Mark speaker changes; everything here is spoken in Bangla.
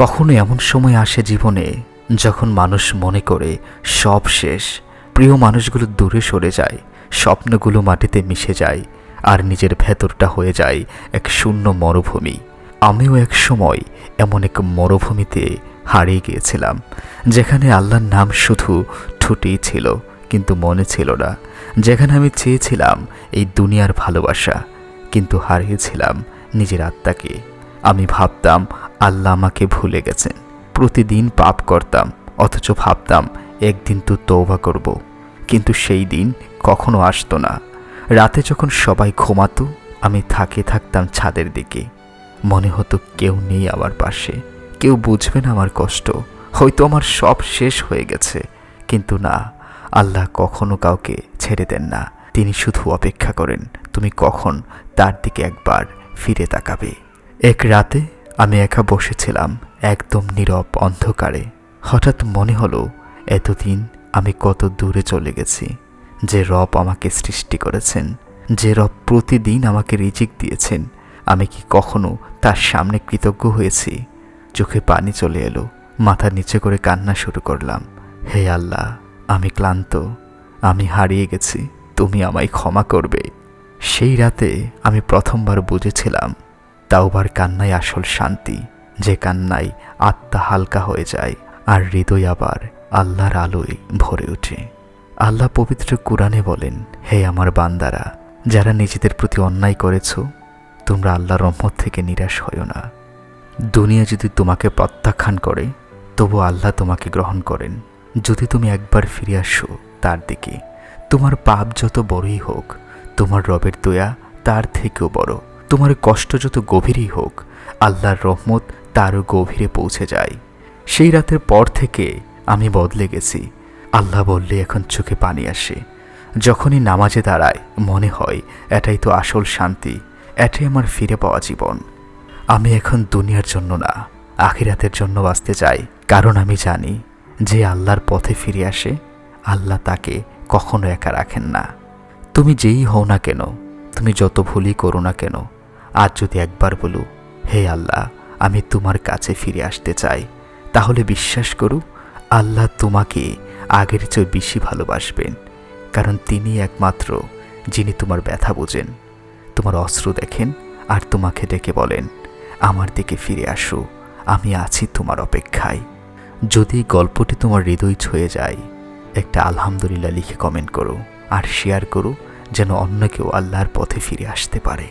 Speaker 1: কখনো এমন সময় আসে জীবনে যখন মানুষ মনে করে সব শেষ, প্রিয় মানুষগুলো দূরে সরে যায়, স্বপ্নগুলো মাটিতে মিশে যায় আর নিজের ভেতরটা হয়ে যায় এক শূন্য মরুভূমি। আমিও এক সময় এমন এক মরুভূমিতে হারিয়ে গিয়েছিলাম, যেখানে আল্লাহর নাম শুধু ঠুটেই ছিল কিন্তু মনে ছিল না। যেখানে আমি চেয়েছিলাম এই দুনিয়ার ভালোবাসা, কিন্তু হারিয়েছিলাম নিজের আত্মাকে। আমি ভাবতাম আল্লাহ আমাকে ভুলে গেছেন। প্রতিদিন পাপ করতাম, অথচ ভাবতাম, একদিন তো তৌবা করব। কিন্তু সেই দিন কখনো আসতো না। রাতে যখন সবাই ঘুমাতো, আমি থাকে থাকতাম ছাদের দিকে। মনে হতো কেউ নেই আমার পাশে। কেউ বুঝবে না আমার কষ্ট। হয়তো আমার সব শেষ হয়ে গেছে। কিন্তু না, আল্লাহ কখনো কাউকে ছেড়ে দেন না। তিনি শুধু অপেক্ষা করেন, তুমি কখন তার দিকে একবার ফিরে তাকাবে। এক রাতে আমি একা বসেছিলাম একদম নীরব অন্ধকারে। হঠাৎ মনে হলো, এতদিন আমি কত দূরে চলে গেছি। যে রব আমাকে সৃষ্টি করেছেন, যে রব প্রতিদিন আমাকে রিজিক দিয়েছেন, আমি কি কখনো তার সামনে কৃতজ্ঞ হয়েছি? চোখে পানি চলে এলো, মাথা নিচে করে কান্না শুরু করলাম। হে আল্লাহ, আমি ক্লান্ত, আমি হারিয়ে গেছি, তুমি আমায় ক্ষমা করবে। সেই রাতে আমি প্রথমবার বুঝেছিলাম তাওবার কান্নায় আসল শান্তি, যে কান্নায় আত্মা হালকা হয়ে যায় আর হৃদয় আবার আল্লাহর আলোয় ভরে ওঠে। আল্লাহ পবিত্র কোরআনে বলেন, হে আমার বান্দারা, যারা নিজেদের প্রতি অন্যায় করেছ, তোমরা আল্লাহর রহমত থেকে নিরাশ হও না। দুনিয়া যদি তোমাকে প্রত্যাখ্যান করে, তবু আল্লাহ তোমাকে গ্রহণ করেন। যদি তুমি একবার ফিরে আসো তার দিকে, তোমার পাপ যত বড়ই হোক, তোমার রবের দয়া তার থেকেও বড়। তোমার কষ্ট যত গভীরই হোক, আল্লাহর রহমত তারও গভীরে পৌঁছে যায়। সেই রাতের পর থেকে আমি বদলে গেছি। আল্লাহ বললে, এখন চোখে পানি আসে। যখনই নামাজে দাঁড়ায়, মনে হয় এটাই তো আসল শান্তি, এটাই আমার ফিরে পাওয়া জীবন। আমি এখন দুনিয়ার জন্য না, আখিরাতের জন্য বাঁচতে চাই। কারণ আমি জানি, যে আল্লাহর পথে ফিরে আসে, আল্লাহ তাকে কখনো একা রাখেন না। তুমি যেই হও না কেন, তুমি যত ভুলই করো না কেন আজ যদি একবার বলো, হে আল্লাহ, আমি তোমার কাছে ফিরে আসতে চাই, তাহলে বিশ্বাস করু, আল্লাহ তোমাকে আগের চেয়ে বেশি ভালোবাসবেন, কারণ তিনি একমাত্র যিনি তোমার ব্যথা বোঝেন, তোমার অস্ত্র দেখেন আর তোমাকে ডেকে বলেন, আমার দিকে ফিরে আসো, আমি আছি তোমার অপেক্ষায়। যদি গল্পটি তোমার হৃদয় ছুঁয়ে যায়, একটা আলহামদুলিল্লাহ লিখে কমেন্ট করো, আর শেয়ার করো, যেন অন্য কেউ আল্লাহর পথে ফিরে আসতে পারে।